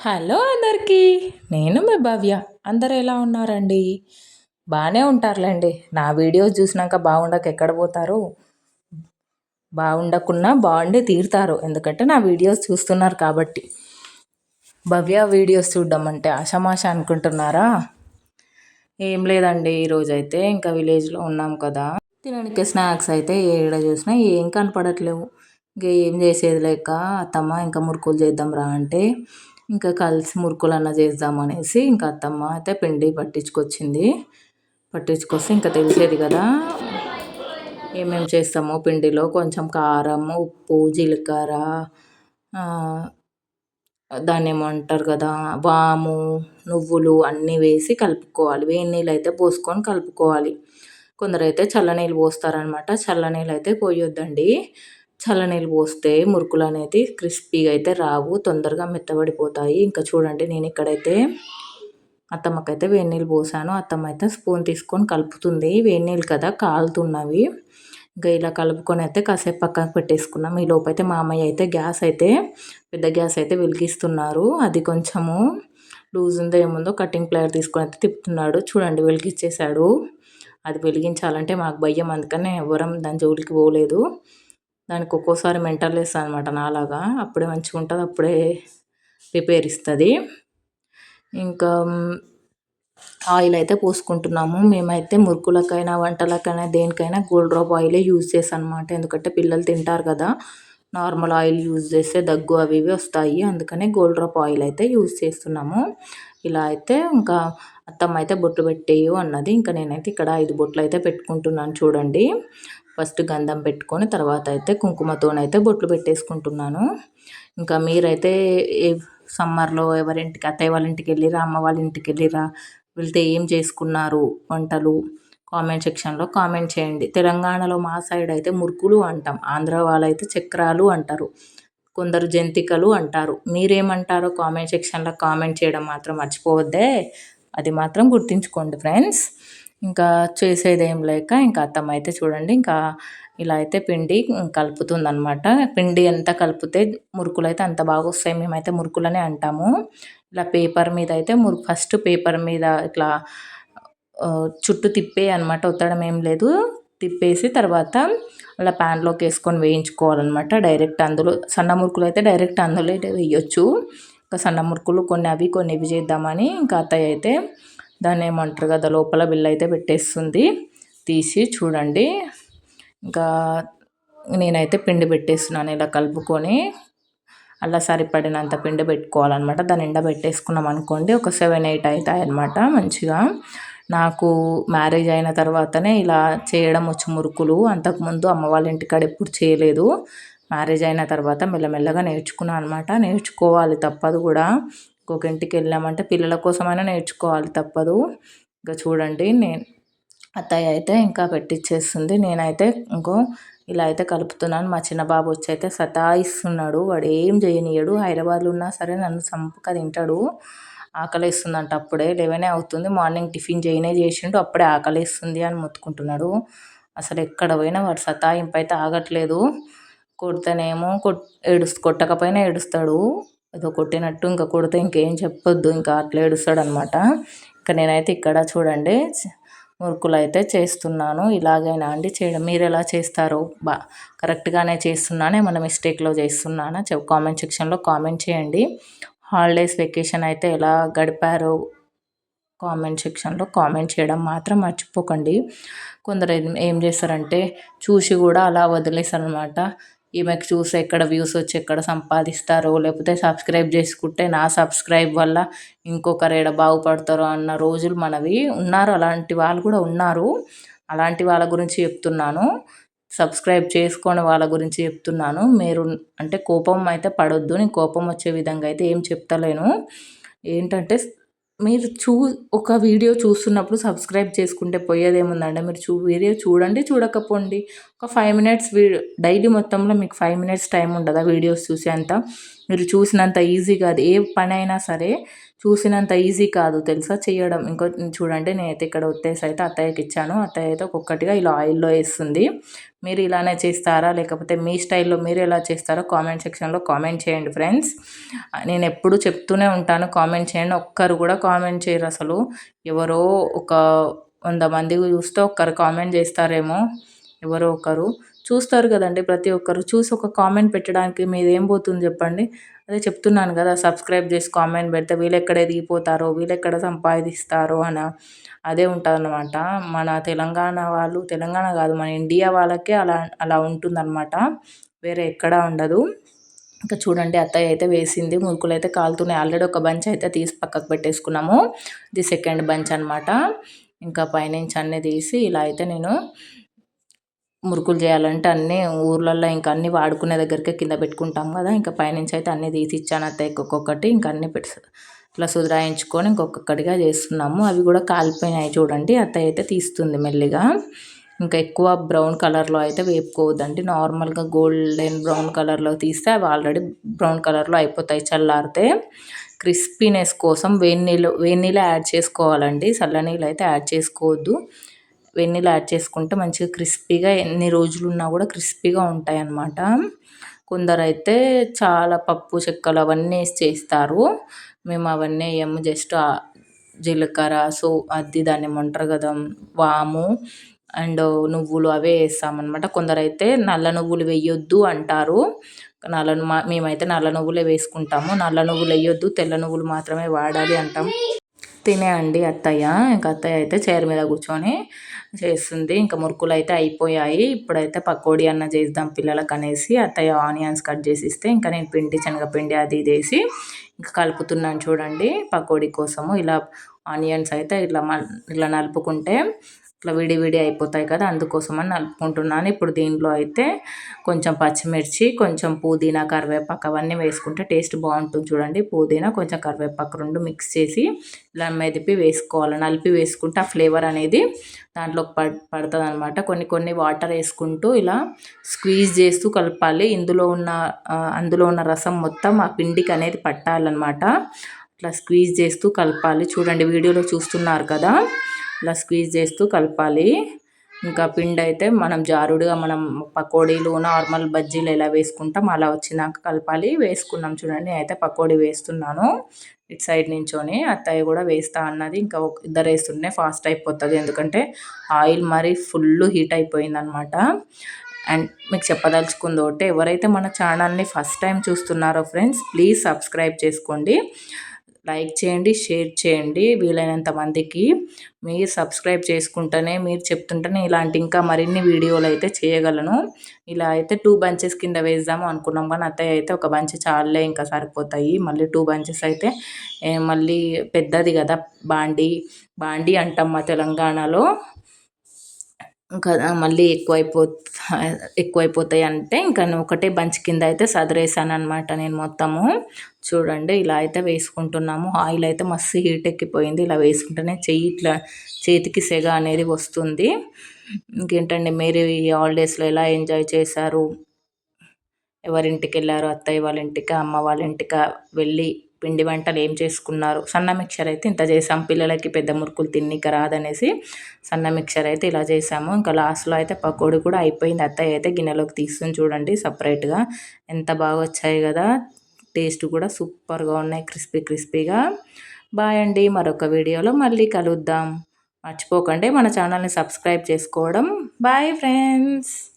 Hello అందరికీ నేను మీ భవ్య. అందరు ఎలా ఉన్నారండి? బాగానే ఉంటారులేండి. నా వీడియోస్ చూసినాక బాగుండక ఎక్కడ పోతారు? బాగుండకున్నా బాగుండి తీరుతారు. ఎందుకంటే నా వీడియోస్ చూస్తున్నారు కాబట్టి. భవ్య వీడియోస్ చూడడం అంటే ఆషామాష అనుకుంటున్నారా? ఏం లేదండి ఈరోజైతే ఇంకా విలేజ్లో ఉన్నాం కదా. తినడానికి స్నాక్స్ అయితే ఏడ చూసినా ఏం కనపడట్లేవు. ఇంకా ఏం చేసేది లేక అత్తమ్మ ఇంకా మురుకులు చేద్దాం రా అంటే ఇంకా కలిసి మురుకులన్నా చేద్దామనేసి ఇంకా అత్తమ్మ అయితే పిండి పట్టించుకొచ్చింది. పట్టించుకొస్తే ఇంకా తెలిసేది కదా. ఏమేమి చేస్తామో పిండిలో కొంచెం కారం ఉప్పు జీలకర్ర దాన్ని ఏమంటారు కదా వాము నువ్వులు అన్నీ వేసి కలుపుకోవాలి. వేడి నీళ్ళు అయితే పోసుకొని కలుపుకోవాలి. కొందరైతే చల్లనీళ్ళు పోస్తారనమాట చల్లనీళ్ళు అయితే పోయొద్దండి. చల్లనీళ్ళు పోస్తే మురుకులు అనేది క్రిస్పీగా అయితే రావు తొందరగా మెత్తబడిపోతాయి. ఇంకా చూడండి నేను ఇక్కడైతే అత్తమ్మకైతే వేడి నీళ్ళు పోసాను. అత్తమ్మ అయితే స్పూన్ తీసుకొని కలుపుతుంది. వేడి నీళ్ళు కదా కాలుతున్నవి. ఇంకా ఇలా కలుపుకొని అయితే కాసేపు పక్కకు పెట్టేసుకున్నాం. ఈ లోపైతే మా అమ్మయ్య అయితే గ్యాస్ అయితే పెద్ద గ్యాస్ అయితే వెలిగిస్తున్నారు. అది కొంచెము లూజ్ ఉందో ఏముందో కటింగ్ ప్లేయర్ తీసుకొని అయితే తిప్పుతున్నాడు. చూడండి వెలిగించేశాడు అది వెలిగించాలంటే మాకు భయం. అందుకనే ఎవరం దాని జోలికి పోలేదు. దానికి ఒక్కోసారి మెంటల్ వేస్తాను అనమాట నాలాగా. అప్పుడే మంచిగా ఉంటుంది అప్పుడే రిపేర్ ఇస్తుంది. ఇంకా ఆయిల్ అయితే పోసుకుంటున్నాము. మేమైతే మురుకులకైనా వంటలకైనా దేనికైనా గోల్డ్ డ్రాప్ ఆయిలే యూజ్ చేస్తాను అనమాట ఎందుకంటే పిల్లలు తింటారు కదా నార్మల్ ఆయిల్ యూజ్ చేస్తే దగ్గు అవి ఇవి వస్తాయి. అందుకనే గోల్డ్ డ్రాప్ ఆయిల్ అయితే యూజ్ చేస్తున్నాము. ఇలా అయితే ఇంకా అత్తమ్మ అయితే బొట్లు పెట్టేయు అన్నది. ఇంకా నేనైతే ఇక్కడ ఐదు బొట్లు అయితే పెట్టుకుంటున్నాను చూడండి. ఫస్ట్ గంధం పెట్టుకొని తర్వాత అయితే కుంకుమతోనైతే బొట్లు పెట్టేసుకుంటున్నాను. ఇంకా మీరైతే సమ్మర్లో ఎవరింటికి అత్తయ్య వాళ్ళ ఇంటికి వెళ్ళిరా అమ్మ వాళ్ళ ఇంటికి వెళ్ళిరా వెళ్తే ఏం చేసుకున్నారు? వంటలు కామెంట్ సెక్షన్లో కామెంట్ చేయండి. తెలంగాణలో మా సైడ్ అయితే మురుకులు అంటాం ఆంధ్ర వాళ్ళైతే చక్రాలు అంటారు కొందరు జంతికలు అంటారు. మీరేమంటారో కామెంట్ సెక్షన్లో కామెంట్ చేయడం మాత్రం మర్చిపోవద్దే అది మాత్రం గుర్తుంచుకోండి ఫ్రెండ్స్. ఇంకా చేసేది ఏం లేక ఇంకా అత్తమ్మ అయితే చూడండి ఇంకా ఇలా అయితే పిండి కలుపుతుందనమాట పిండి ఎంత కలిపితే మురుకులు అయితే అంత బాగా వస్తాయి మేమైతే మురుకులనే అంటాము. ఇలా పేపర్ మీద అయితే మురు ఫస్ట్ పేపర్ మీద ఇట్లా చుట్టూ తిప్పే అనమాట ఒత్తడం ఏం లేదు. తిప్పేసి తర్వాత అలా ప్యాన్లోకి వేసుకొని వేయించుకోవాలన్నమాట డైరెక్ట్ అందులో. సన్న మురుకులు అయితే డైరెక్ట్ అందులో వేయొచ్చు. ఇంకా సన్న మురుకులు కొన్ని అవి కొన్ని ఇవి చేద్దామని ఇంకా అత్తయ్య అయితే దాన్ని ఏమంటారు కదా లోపల బిల్ అయితే పెట్టేస్తుంది. తీసి చూడండి. ఇంకా నేనైతే పిండి పెట్టేస్తున్నాను ఇలా కలుపుకొని. అలా సరిపడినంత పిండి పెట్టుకోవాలన్నమాట. దాని ఎండ పెట్టేసుకున్నాం అనుకోండి ఒక సెవెన్ ఎయిట్ అవుతాయి అనమాట మంచిగా. నాకు మ్యారేజ్ అయిన తర్వాతనే ఇలా చేయడం వచ్చి మురుకులు. అంతకుముందు అమ్మ వాళ్ళ ఇంటికాడ ఎప్పుడు చేయలేదు. మ్యారేజ్ అయిన తర్వాత మెల్లమెల్లగా నేర్చుకున్నాను అనమాట నేర్చుకోవాలి తప్పదు కూడా. ఒక ఇంటికి వెళ్ళామంటే పిల్లల కోసమైనా నేర్చుకోవాలి తప్పదు. ఇంకా చూడండి నేను అత్తయ్య అయితే ఇంకా పెట్టించేస్తుంది నేనైతే ఇంకో ఇలా అయితే కలుపుతున్నాను. మా చిన్న బాబు వచ్చి అయితే సతాయిస్తున్నాడు. వాడు ఏం చేయనీయడు. హైదరాబాద్లో ఉన్నా సరే నన్ను సంపక తింటాడు. ఆకలిస్తుందంట అప్పుడే. లెవెనే అవుతుంది. మార్నింగ్ టిఫిన్ చేయనే చేసిండు. అప్పుడే ఆకలిస్తుంది అని మొత్తుకుంటున్నాడు. అసలు ఎక్కడ పోయినా వాడు సతాయింపు అయితే ఆగట్లేదు. కొడితేనేమో కొట్ ఏడుస్తూ కొట్టకపోయినా ఏడుస్తాడు. ఏదో కొట్టినట్టు ఇంకా కొడితే ఇంకేం చెప్పొద్దు ఇంకా అట్లా ఏడుస్తాడు అనమాట ఇంకా నేనైతే ఇక్కడ చూడండి మురుకులు అయితే చేస్తున్నాను ఇలాగైనా అండి చేయడం. మీరు ఎలా చేస్తారో బా కరెక్ట్గానే చేస్తున్నాను ఏమైనా మిస్టేక్లో చేస్తున్నానా? చెప్ కామెంట్ సెక్షన్లో కామెంట్ చేయండి. హాలిడేస్ వెకేషన్ అయితే ఎలా గడిపారో కామెంట్ సెక్షన్లో కామెంట్ చేయడం మాత్రం మర్చిపోకండి. కొందరు ఏం చేస్తారంటే చూసి కూడా అలా వదిలేస్తారనమాట. ఈమెకు చూసి ఎక్కడ వ్యూస్ వచ్చి ఎక్కడ సంపాదిస్తారో లేకపోతే సబ్స్క్రైబ్ చేసుకుంటే నా సబ్స్క్రైబ్ వల్ల ఇంకొకరు ఏడ బాగుపడతారో అన్న రోజులు మనవి ఉన్నారు. అలాంటి వాళ్ళు కూడా ఉన్నారు. అలాంటి వాళ్ళ గురించి చెప్తున్నాను. సబ్స్క్రైబ్ చేసుకొని వాళ్ళ గురించి చెప్తున్నాను. మీరు అంటే కోపం అయితే పడొద్దు. నేను కోపం వచ్చే విధంగా అయితే ఏం చెప్తలేను. ఏంటంటే మీరు చూ ఒక వీడియో చూస్తున్నప్పుడు సబ్స్క్రైబ్ చేసుకుంటే పోయేదేముందండి? మీరు చూ వీడియో చూడండి చూడకపోండి. ఒక ఫైవ్ మినిట్స్ వీ డైలీ మొత్తంలో మీకు ఫైవ్ మినిట్స్ టైం ఉండదా వీడియోస్ చూసేంత? మీరు చూసినంత ఈజీ కాదు. ఏ పని అయినా సరే చూసినంత ఈజీ కాదు తెలుసా? చేయడం. ఇంకో చూడండి నేనైతే ఇక్కడ ఉత్తేసి అయితే అత్తయ్యకి ఇచ్చాను. అత్తయ్య అయితే ఒక్కొక్కటిగా ఇలా ఆయిల్లో వేస్తుంది. మీరు ఇలానే చేస్తారా? లేకపోతే మీ స్టైల్లో మీరు ఎలా చేస్తారో కామెంట్ సెక్షన్లో కామెంట్ చేయండి ఫ్రెండ్స్. నేను ఎప్పుడు చెప్తూనే ఉంటాను కామెంట్ చేయండి. ఒక్కరు కూడా కామెంట్ చేయరు అసలు. ఎవరో ఒక వంద మంది చూస్తే ఒక్కరు కామెంట్ చేస్తారేమో. ఎవరో ఒకరు. చూస్తారు కదండి ప్రతి ఒక్కరు. చూసి ఒక కామెంట్ పెట్టడానికి మీది ఏం పోతుంది చెప్పండి. అదే చెప్తున్నాను కదా సబ్స్క్రైబ్ చేసి కామెంట్ పెడితే వీళ్ళు ఎక్కడ ఎదిగిపోతారో వీళ్ళు ఎక్కడ సంపాదిస్తారో అని అదే ఉంటుందన్నమాట. మన తెలంగాణ వాళ్ళు తెలంగాణ కాదు మన ఇండియా వాళ్ళకే అలా అలా ఉంటుందన్నమాట. వేరే ఎక్కడా ఉండదు. ఇంకా చూడండి అత్తయ్య అయితే వేసింది మురుకులు అయితే కాలుతున్నాయి. ఆల్రెడీ ఒక బంచ్ అయితే తీసి పక్కకు పెట్టేసుకున్నాము. ఇది సెకండ్ బంచ్ అనమాట ఇంకా పైనుంచి అన్నీ తీసి ఇలా అయితే నేను మురుకులు చేయాలంటే అన్నీ ఊర్లలో ఇంకా అన్నీ వాడుకునే దగ్గరికే కింద పెట్టుకుంటాం కదా. ఇంకా పైనుంచి అయితే అన్నీ తీసి ఇచ్చాను అత్తయ్యకి ఒక్కొక్కటి. ఇంకా అన్నీ పెట్టి ఇట్లా సుధరాయించుకొని ఇంకొకటిగా చేస్తున్నాము. అవి కూడా కాలిపోయినాయి చూడండి. అత్తయ్య అయితే తీస్తుంది మెల్లిగా. ఇంకా ఎక్కువ బ్రౌన్ కలర్లో అయితే వేపుకోవద్దండి. నార్మల్గా గోల్డెన్ బ్రౌన్ కలర్లో తీస్తే అవి ఆల్రెడీ బ్రౌన్ కలర్లో అయిపోతాయి చల్లారితే. క్రిస్పీనెస్ కోసం వేడి నీళ్ళు వేడి నీళ్ళు యాడ్ చేసుకోవాలండి. చల్ల నీళ్ళు అయితే యాడ్ చేసుకోవద్దు. వెన్నీల యాడ్ చేసుకుంటే మంచిగా క్రిస్పీగా ఎన్ని రోజులు ఉన్నా కూడా క్రిస్పీగా ఉంటాయి అన్నమాట కొందరైతే చాలా పప్పు చెక్కలు అవన్నీ వేసి చేస్తారు. మేము అవన్నీ వేయము జస్ట్ జీలకర్ర సో అది దాన్ని ఏమంటారు కదా వాము అండ్ నువ్వులు అవే వేస్తామన్నమాట. కొందరైతే నల్ల నువ్వులు వేయొద్దు అంటారు. నల్ల మేమైతే నల్ల నువ్వులే వేసుకుంటాము. నల్ల నువ్వులు వేయొద్దు తెల్ల నువ్వులు మాత్రమే వాడాలి అంటాం తినే అండి అత్తయ్య. ఇంకా అత్తయ్య అయితే చైర్ మీద కూర్చొని చేస్తుంది. ఇంకా మురుకులు అయితే అయిపోయాయి. ఇప్పుడైతే పకోడీ అన్న చేద్దాం పిల్లలకు అనేసి అత్తయ్య ఆనియన్స్ కట్ చేసి ఇస్తే ఇంకా నేను పిండి శనగపిండి అది ఇది వేసి ఇంకా కలుపుతున్నాను చూడండి పకోడీ కోసము. ఇలా ఆనియన్స్ అయితే ఇట్లా ఇట్లా నలుపుకుంటే ఇట్లా విడివిడి అయిపోతాయి కదా అందుకోసమని నలుపుకుంటున్నాను. ఇప్పుడు దీంట్లో అయితే కొంచెం పచ్చిమిర్చి కొంచెం పుదీనా కరివేపాకు అవన్నీ వేసుకుంటే టేస్ట్ బాగుంటుంది చూడండి. పుదీనా కొంచెం కరివేపాకు రెండు మిక్స్ చేసి ఇలా మెదిపి వేసుకోవాలి. నలిపి వేసుకుంటే ఆ ఫ్లేవర్ అనేది దాంట్లో పడ్ పడుతుంది అనమాట కొన్ని కొన్ని వాటర్ వేసుకుంటూ ఇలా స్క్వీజ్ చేస్తూ కలపాలి. ఇందులో ఉన్న అందులో ఉన్న రసం మొత్తం ఆ పిండికి అనేది పట్టాలన్నమాట. అట్లా స్క్వీజ్ చేస్తూ కలపాలి. చూడండి వీడియోలో చూస్తున్నారు కదా. ఇలా స్క్వీజ్ చేస్తూ కలపాలి. ఇంకా పిండి అయితే మనం జారుడుగా మనం పకోడీలు నార్మల్ బజ్జీలు ఎలా వేసుకుంటాం అలా వచ్చినాక కలపాలి. వేసుకున్నాం చూడండి అయితే పకోడీ వేస్తున్నాను. ఇటు సైడ్ నుంచొని అత్తయ్య కూడా వేస్తా అన్నది. ఇంకా ఇద్దరు వేస్తుంటే ఫాస్ట్ అయిపోతుంది. ఎందుకంటే ఆయిల్ మరీ ఫుల్ హీట్ అయిపోయిందనమాట అండ్ మీకు చెప్పదలుచుకుంది ఒకటి ఎవరైతే మన ఛానల్ని ఫస్ట్ టైం చూస్తున్నారో ఫ్రెండ్స్ ప్లీజ్ సబ్స్క్రైబ్ చేసుకోండి. లైక్ చేయండి షేర్ చేయండి వీలైనంత మందికి. మీరు సబ్స్క్రైబ్ చేసుకుంటేనే మీరు చెప్తుంటేనే ఇలాంటి ఇంకా మరిన్ని వీడియోలు అయితే చేయగలను. ఇలా అయితే టూ బంచెస్ కింద వేద్దాము అనుకున్నాం కానీ అత్తయ్య అయితే ఒక బంచ్ చాలే ఇంకా సరిపోతాయి. మళ్ళీ టూ బంచెస్ అయితే మళ్ళీ పెద్దది కదా బాండి బాండి అంటాం మా తెలంగాణలో. ఇంకా మళ్ళీ ఎక్కువైపో ఎక్కువైపోతాయి అంటే ఇంకా ఒకటే బంచ్ కింద అయితే సదిరేసాను అనమాట నేను మొత్తము. చూడండి ఇలా అయితే వేసుకుంటున్నాము. ఆయిల్ అయితే మస్తు హీట్ ఎక్కిపోయింది. ఇలా వేసుకుంటేనే చెయ్యి ఇట్లా చేతికి సెగ అనేది వస్తుంది. ఇంకేంటండి మీరు ఈ హాలిడేస్లో ఎలా ఎంజాయ్ చేశారు? ఎవరింటికి వెళ్ళారు అత్తయ్య వాళ్ళ ఇంటికి? అమ్మ వాళ్ళ ఇంటికి? వెళ్ళి పిండి వంటలు ఏం చేసుకున్నారు? సన్న మిక్చర్ అయితే ఇంత చేసాం. పిల్లలకి పెద్ద మురుకులు తిన్నిక రాదనేసి సన్న మిక్చర్ అయితే ఇలా చేసాము. ఇంకా లాస్ట్లో అయితే పకోడీ కూడా అయిపోయింది. అత్తయ్య అయితే గిన్నెలోకి తీసుకుని చూడండి సపరేట్గా. ఎంత బాగా వచ్చాయి కదా. టేస్ట్ కూడా సూపర్గా ఉన్నాయి. క్రిస్పీ క్రిస్పీగా. బాయ్ అండి. మరొక వీడియోలో మళ్ళీ కలుద్దాం. మర్చిపోకండి. మన ఛానల్ని సబ్స్క్రైబ్ చేసుకోవడం. Bye friends.